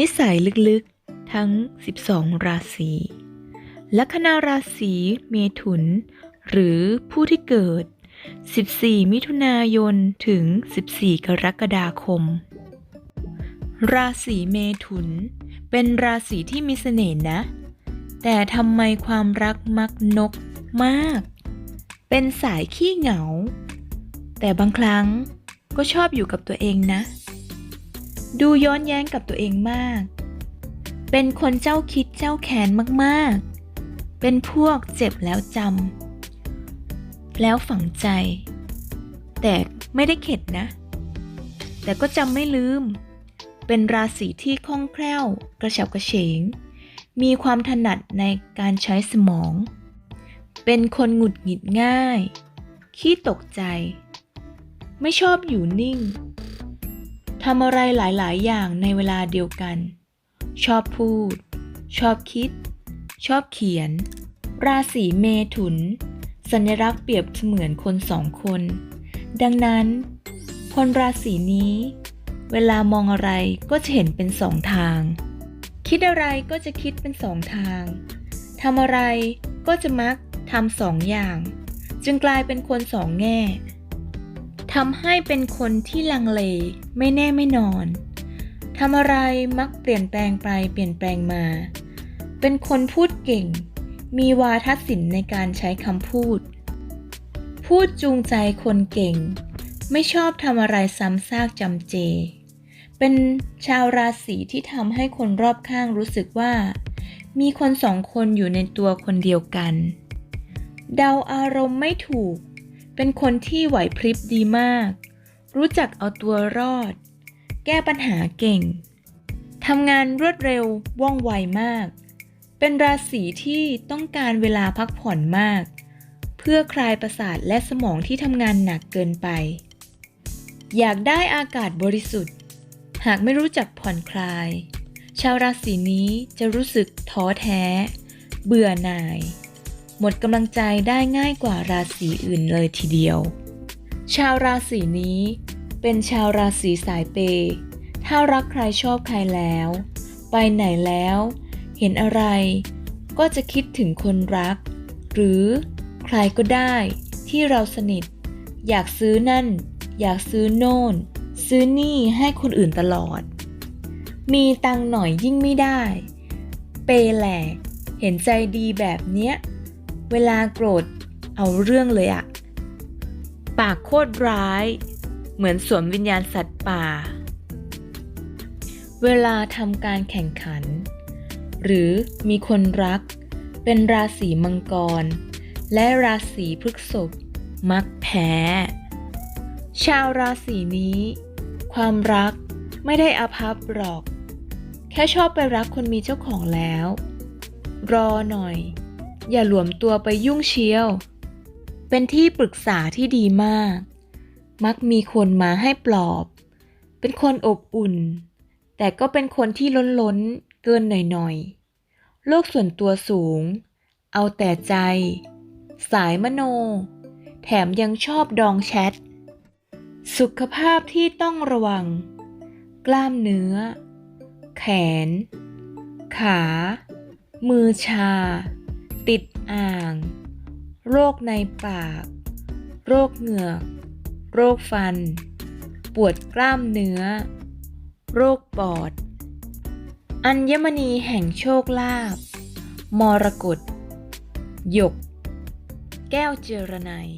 นิสัยลึกๆ ทั้ง 12 ราศี ลัคนาราศีเมถุน หรือผู้ที่เกิด 14 มิถุนายน ถึง 14 กรกฎาคม ราศีเมถุน เป็นราศีที่มีเสน่ห์นะ แต่ทำไมความรักมักนกมาก เป็นสายขี้เหงา แต่บางครั้งก็ชอบอยู่กับตัวเองนะ ดูย้อนแย้งกับตัวเองมาก เป็นคนเจ้าคิดเจ้าแค้นมากๆ เป็นพวกเจ็บแล้วจำแล้วฝังใจ แต่ไม่ได้เข็ดนะ แต่ก็จำไม่ลืม เป็นราศีที่คล่องแคล่ว กระฉับกระเฉง มีความถนัดในการใช้สมอง เป็นคนหงุดหงิดง่าย ขี้ตกใจ ไม่ชอบอยู่นิ่ง ทำอะไรหลาย ๆ อย่างในเวลาเดียวกัน ชอบพูด ชอบคิด ชอบเขียน ราศีเมถุน สัญลักษณ์เปรียบเสมือนคนสองคน ดังนั้น คนราศีนี้ เวลามองอะไรก็จะเห็นเป็นสองทาง คิดอะไรก็จะคิดเป็นสองทาง ทำอะไรก็จะมักทำสองอย่าง จึงกลายเป็นคนสองแง่ ทำให้เป็นคนที่ลังเล ไม่แน่ไม่นอนทำอะไรมักเปลี่ยนแปลงไปเปลี่ยนแปลงมา เป็นคนพูดเก่ง มีวาทศิลป์ในการใช้คำพูด พูดจูงใจคนเก่ง ไม่ชอบทำอะไรซ้ำซากจำเจ เป็นชาวราศีที่ทำให้คนรอบข้างรู้สึกว่า มีคนสองคนอยู่ในตัวคนเดียวกัน เดาอารมณ์ไม่ถูก เป็นคนที่ไหวพริบดีมาก รู้จักเอาตัวรอด แก้ปัญหาเก่ง ทำงานรวดเร็วว่องไวมาก เป็นราศีที่ต้องการเวลาพักผ่อนมาก เพื่อคลายประสาทและสมองที่ทำงานหนักเกินไป อยากได้อากาศบริสุทธิ์ หากไม่รู้จักผ่อนคลาย ชาวราศีนี้จะรู้สึกท้อแท้ เบื่อหน่าย หมดกำลังใจได้ง่ายกว่าราศีอื่นเลยทีเดียว ชาวราศีนี้ เป็นชาวราศีสายเปย์ถ้ารักใครชอบใครแล้ว ไปไหนแล้ว เห็นอะไร ก็จะคิดถึงคนรัก หรือใครก็ได้ที่เราสนิท อยากซื้อนั่น อยากซื้อโน่น ซื้อนี่ให้คนอื่นตลอด มีตังหน่อยยิ่งไม่ได้ เปย์แหลกเห็นใจดีแบบเนี้ย เวลาโกรธเอาเรื่องเลยอะปากโคตรร้าย เหมือนสวมวิญญาณสัตว์ป่า เวลาทำการแข่งขัน หรือมีคนรัก เป็นราศีมังกร และราศีพฤษภมักแพ้ ชาวราศีนี้ ความรักไม่ได้อภัพหรอก แค่ชอบไปรักคนมีเจ้าของแล้ว รอหน่อย อย่าหลวมตัวไปยุ่งเชียว เป็นที่ปรึกษาที่ดีมาก มักมีคนมาให้ปลอบ เป็นคนอบอุ่น แต่ก็เป็นคนที่ล้นล้นเกินหน่อยๆ โลกส่วนตัวสูง เอาแต่ใจ สายมโน แถมยังชอบดองแชท สุขภาพที่ต้องระวัง กล้ามเนื้อ แขน ขา มือชา ติดอ่าง โรคในปาก โรคเหงือก โรคฟัน ปวดกล้ามเนื้อ โรคปอด อัญมณีแห่งโชคลาภมรกตหยก แก้วเจรไนย